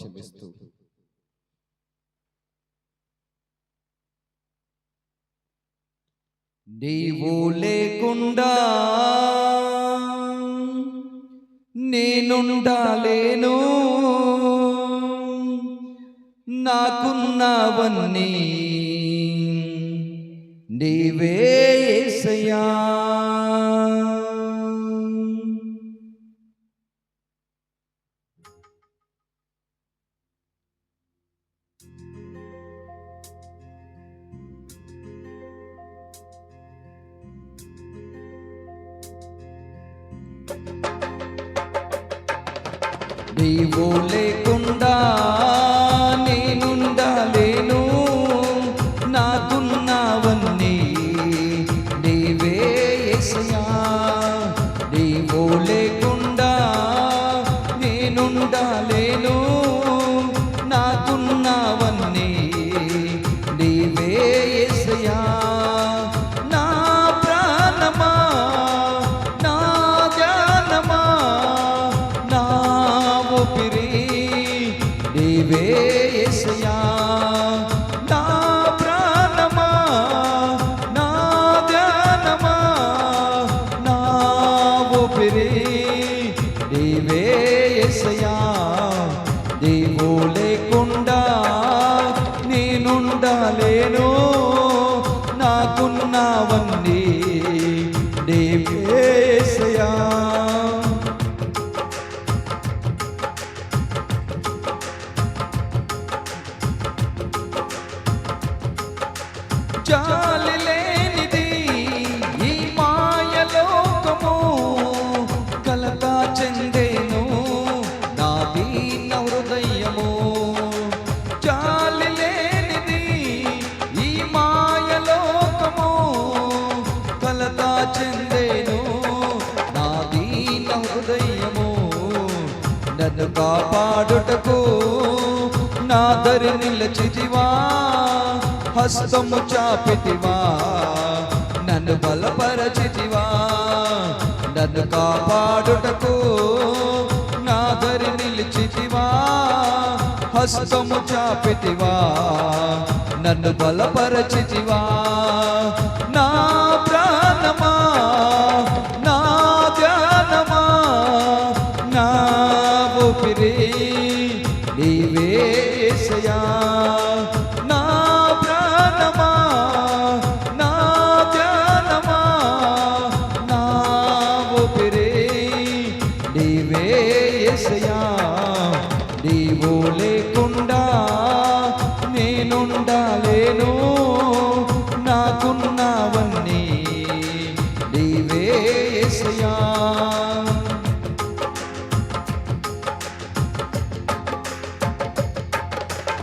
చెల్లిస్తూ నీవు లేకుండా నేనుండాలేను. నాకున్నావన్నీ నీవే యేసయ్యా నీవు లేకుండా ఊపిరి. నీవే యేసయ్యా నా ప్రాణమా నా ధ్యానమా నా ఊపిరి. నీవే యేసయ్యా నీవు లేకుండా నేనుండలేను. నాకున్నవన్నీ జాలి లేనిది ఈ మాయలోకము కలత చెందేను నా దీన హృదయము. జాలి లేనిది ఈ మాయలోకము కలత చెందేను నా హృదయము. నన్ను కాపాడుటకు నా దరి నిలచితివా. హస్తము చాపితివా? నన్ను బలపరచితివా? నన్ను కాపాడుటకు నా దరి నిలిచితివా? హస్తము చాపితివా? నన్ను బలపరచితివా? నా ప్రాణమా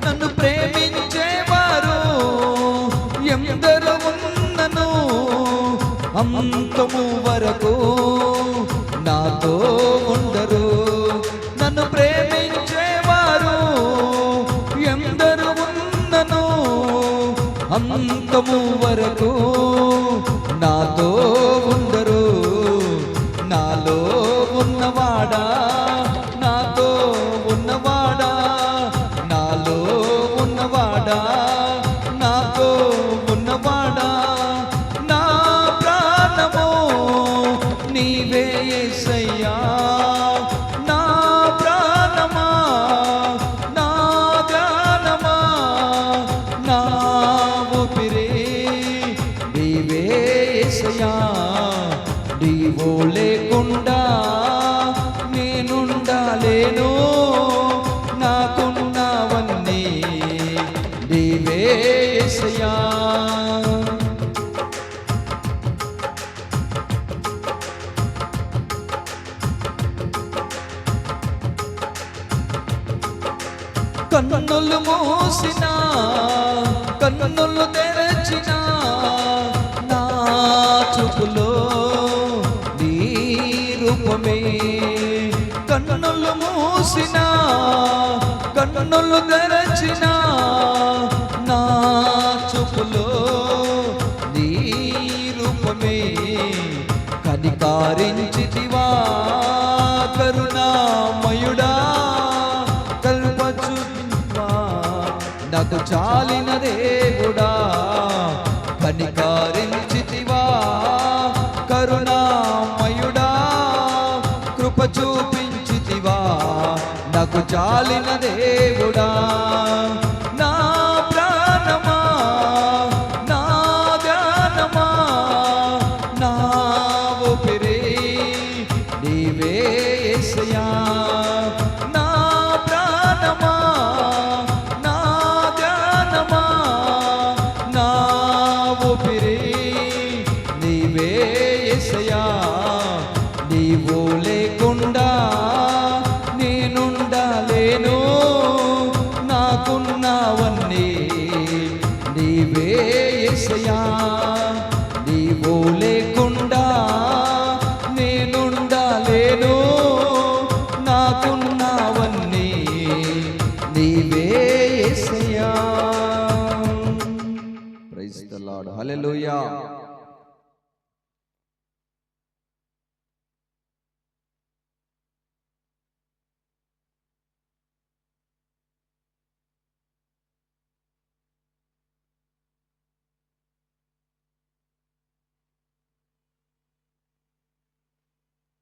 నన్ను ప్రేమించేవారు? ఎందరో ఉన్నను అంతము వరకు నాతో కన్నులు మూసిన కన్నులు తెరచిన నా చూపులో నీ రూపమే. కన్నులు మూసిన కన్నులు తెరచిన నా చూపులో నీ రూపమే. కనికారించి నాకు చాలిన దేవుడా కనికారించితివా కరుణామయుడా కృప చూపించితివా నాకు చాలిన దేవుడా. నా ప్రాణమా నా ధ్యానమా నా ఊపిరి నీవే నా యేసయ్యా నీవు లేకుండా నేనుండలేను. నాకున్నావన్నీ నీవే యేసయ్యా నీవు లేకుండా నేనుండలేను. నాకున్నావన్నీ నీవే యేసయ్యా ప్రైజ్ ద లార్డ్ హల్లెలూయా